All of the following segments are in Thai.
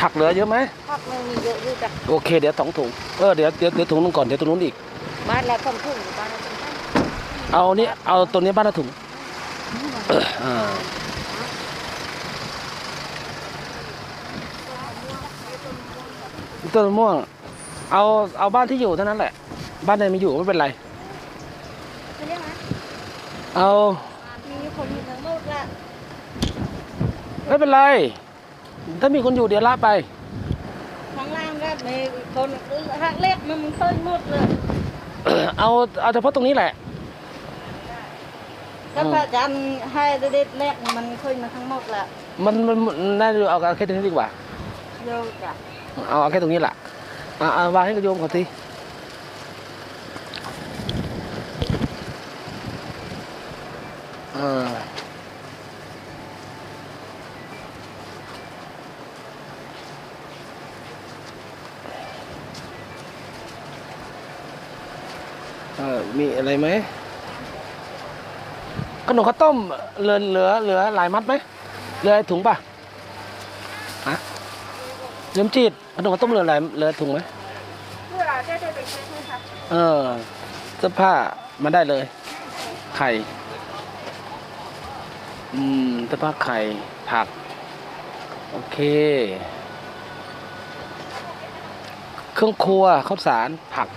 ผักเหลือเยอะไหมผักมันมีเยอะอยู่จ้ะโอเคเดี๋ยวสองถุงเออเดี๋ยวเดี๋ยวเดี๋ยวถุงนึงก่อนเดี๋ยวตรงนู้นอีก บ้านละสองถุงบ้านละสองถุงเอานี้เอาตัวนี้บ้านละถุงอ่าต้นมะม่วง เอาเอาบ้านที่อยู่เท่านั้นแหละ บ้านใดไม่อยู่ไม่เป็นไรจะเรียกไหมเอามีคนอยู่ทั้งหมดละไม่เป็นไร ถ้ามีคนอยู่เดี๋ยวละไป ข้างล่างก็มีคนหักเล็กมันมันเคยหมดเลยเอาเอาเฉพาะตรงนี้แหละก็พระอาจารย์ให้เด็ดๆแรกมันเคยมาทั้งหมดละมันมันมันน่าจะเอาแค่ตรงนี้ดีกว่าเยอะจ้ะเอาเอาแค่ตรงนี้แหละเอาเอาวางให้กระโยมก่อนทีเออเออ มีอะไรไหมขนมข้าวต้มเหลือเหลือเหลือหลายมัดไหมเหลือถุงป่ะฮะเลี้ยมจีดขนมข้าวต้มเหลือหลายเหลือถุงไหมเพื่อจะได้ไปเช็คให้ค่ะเออเสื้อผ้ามาได้เลย ไข่ อืมเสื้อผ้าไข่ผัก โอเค เครื่องครัวข้าวสารผัก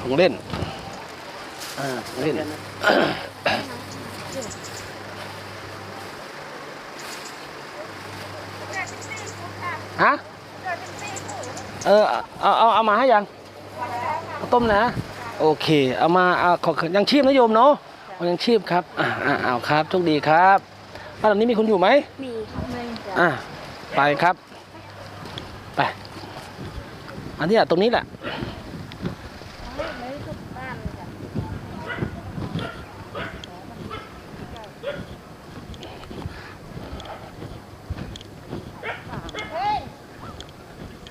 ของเล่นอ่าของเล่นฮะเออเอาเอาเอามาให้ยังเอาต้มนะ โอเค เอามาเอาขอยังชีพนะโยมเนาะเอายังชีพครับอ่าอ่าเอาครับโชคดีครับบ้านหลังนี้มีคนอยู่ไหมมีข้างในจ้ะอ่าไปครับ ไปอันนี้อะตรงนี้แหละ ไม่ทุกบ้านจ้ะเฮ้ย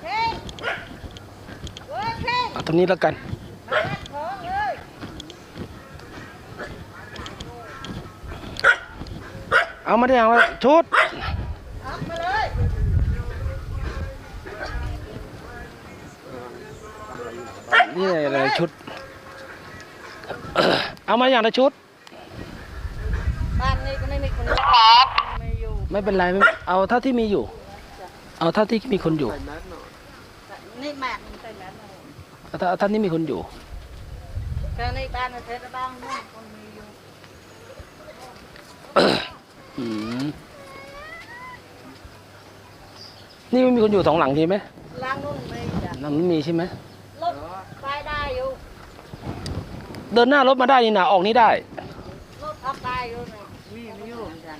เฮ้ยเฮ้ยเฮ้ย เอาต รงนี้แล้วกันมางัดของเลยเอามาได้ยังวะชุดออกมาเลยนี่อะไรชุด เอามาอย่างละชุด บ้านนี้ก็ไม่มีคนครับไม่อยู่ ไม่เป็นไรไม่เอาเท่าที่มีอยู่ เอาเท่าที่มีคนอยู่ นี่แม่มันใส่แม่หนูเอาเท่าเอาเท่านี้มีคนอยู่ก็ในบ้านเทศบ้านนู่นคนมีอยู่อืมนี่ไม่มีคนอยู่สองหลังใช่ไหมล้างนู่นไม่จ้ะหลังนี้มีใช่ไหมรถไปได้อยู่ เดินหน้ารถมาได้นี่นะออกนี้ได้ รถออกได้อยู่เนี่ยมีไม่อยู่เหมือนกัน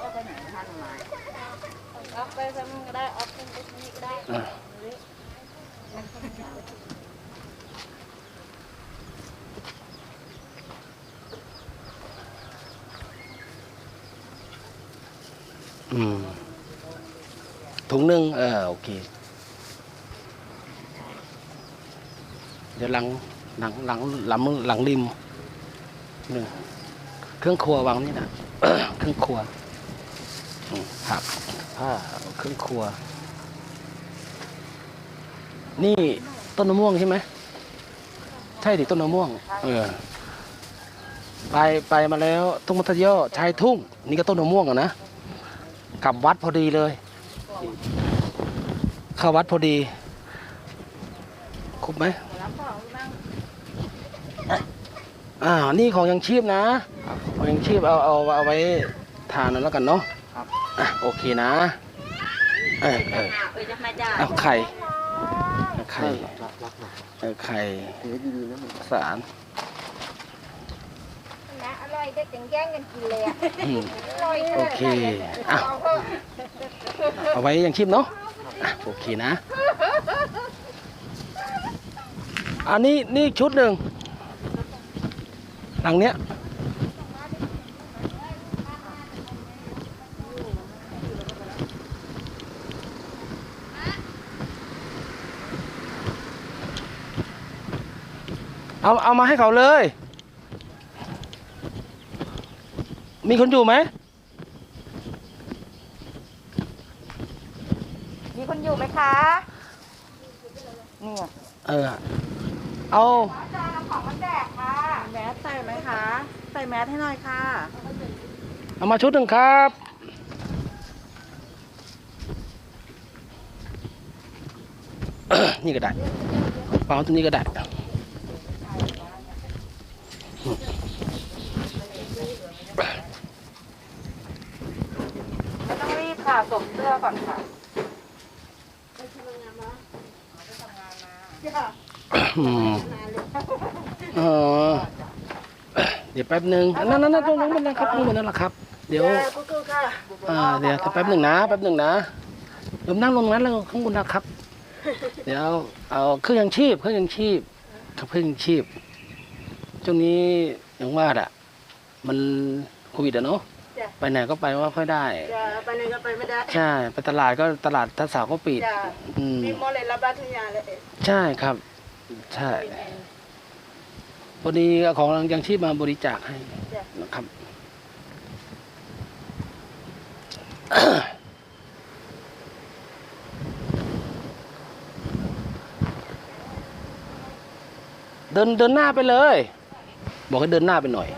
ออกไปไหนท่านมาออกไปทางนู้นก็ได้ออกทางนี้ก็ได้ อืมถุงหนึ่งเออโอเค เดี๋ยวหลังหลังหลังหลังหลังริมหนึ่งเครื่องครัววางนี่นะเครื่องครัวอืมผักผ้าเครื่องครัว นี่ต้นมะม่วงใช่ไหมใช่ดิต้นมะม่วง เออ ไปไปมาแล้วทุ่งมัธยมชายทุ่ง นี่ก็ต้นมะม่วงอะนะกลับวัดพอดีเลย เข้าวัดพอดีครบไหมรับของนั่งอ่านี่ของยังชีพนะของยังชีพเอาเอาเอาไว้ทานแล้วกันเนาะครับอะโอเคนะ เออเออเอาไข่ ไข่รักรักหน่อยเอาไข่ถือดีๆนะมึงสารนะอร่อยได้ถึงแย่งกันกินเลยอะอืมอร่อยโอเคอะเอาไว้ยังชีพเนาะอะโอเคนะ อันนี้นี่ชุดหนึ่งหลังเนี้ย เอาเอามาให้เขาเลย มีคนอยู่ไหม มีคนอยู่ไหมคะเนี่ยเออ เอาจาเอาของมาแจกค่ะแมสใส่ไหมคะ ใส่แมสให้หน่อยค่ะ เอามาชุดหนึ่งครับ นี่ก็ได้เอาตรงนี้ก็ได้ วมเสื้อก่อนค่ะอืมเออเดี๋ยวแป๊บหนึ่งนั่นนั่นนั่นตรงนั้นมันนะครับตรงนั้นแหละครับ เดี๋ยวอ่าเดี๋ยวแป๊บหนึ่งนะแป๊บหนึ่งนะโยมนั่งลงนั้นแล้วข้างบนนะครับ เดี๋ยวเอาเครื่องยังชีพเครื่องยังชีพครับเครื่องยังชีพช่วงนี้อย่างว่าอะ มันโควิดอะเนาะ จ้ะ ไปไหนก็ไปว่าค่อยได้ จะไปไหนก็ไปไม่ได้ใช่ ไปตลาดก็ตลาดทัศสาวก็ปิด จะอืม มีโมเลระบาทุกอยางเลยใช่ครับ ใช่พอดีเอาของยังชีพมาบริจาคให้จ้ะ นะครับ เดินเดินหน้าไปเลย บอกให้เดินหน้าไปหน่อย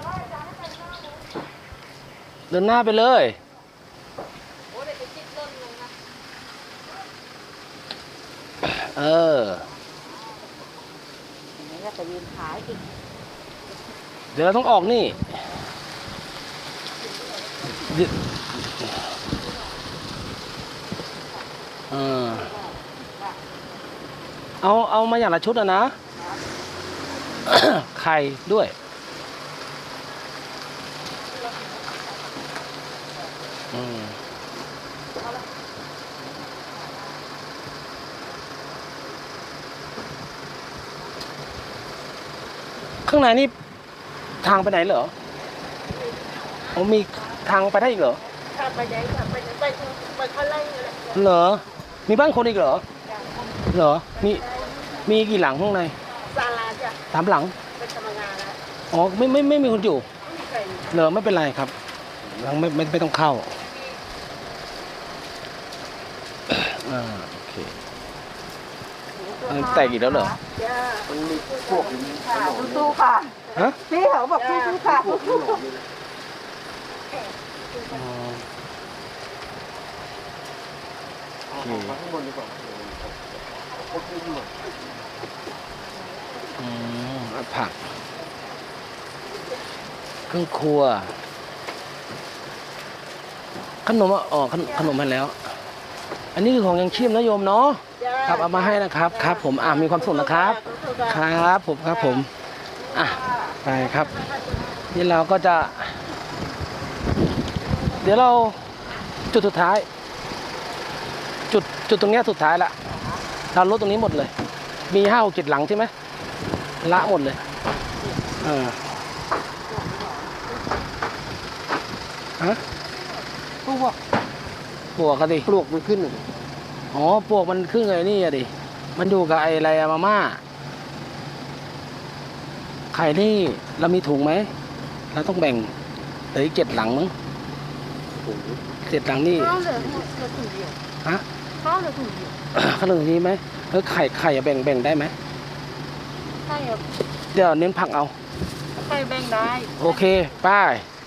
เดินหน้าไปเลย เออนี่ก็จะยืนขายอีกเดี๋ยวเราต้องออกนี่เดี๋ยวเออเอา เอามาอย่างละชุดอะนะ ไข่ด้วย อืมข้างในนี่ทางไปไหนเหรอโอ้มีทางไปได้อีกเหรอถ้าไปไหนถ้าไปไหนไปทางไปข้างไล่เลย เหรอ มีบ้านคนอีกเหรอ เหรอ มีมีกี่หลังข้างในศาลาจ้ะสามหลังไปทำงานแล้วอ๋อไม่ไม่ไม่มีคนอยู่ไม่มีใครอยู่เหรอไม่เป็นไรครับยังไม่ไม่ไม่ต้องเข้า อ่าโอเค มันแตกอีกแล้วเหรอ จ้ะมันมีพวกนี้ค่ะสู้ๆค่ะฮะ พี่เขาบอกสู้ๆค่ะอ๋อโอเคมาข้างบนดีกว่าพวกนี้หมดอืมเอาผักเครื่องครัว ขนมอะอ๋อขนขนมมาแล้ว อันนี้คือของยังชีพนะโยมเนาะครับเอามาให้นะครับครับ ผมอ่ามีความสุขนะครับ ครับผมครับผมอะไปครับ นี่เราก็จะ เดี๋ยวเราจุดสุดท้าย จุดจุดตรงเนี้ยสุดท้ายละเราลดตรงนี้หมดเลย มีห้าหกเจ็ดหลังใช่ไหมละหมดเลยเออฮะพวก ปวกกันดิปลวกมันขึ้นน่ะอ๋อปวกมันขึ้นไอ้นี่อะดิมันอยู่กับไอ้อะไรอะมาม่าไข่นี่เรามีถุงไหมเราต้องแบ่งเหลืออีกเจ็ดหลังมั้งโอ้โหเจ็ดหลังนี่ข้าวเหลือเหลือถุงเดียวฮะข้าวเหลือถุงเดียวขนมนี้ไหมเออไข่ไข่อะแบ่งแบ่งได้ไหมใช่ครับเดี๋ยวเน้นผักเอา ไปแบ่งได้ โอเคป้ายจ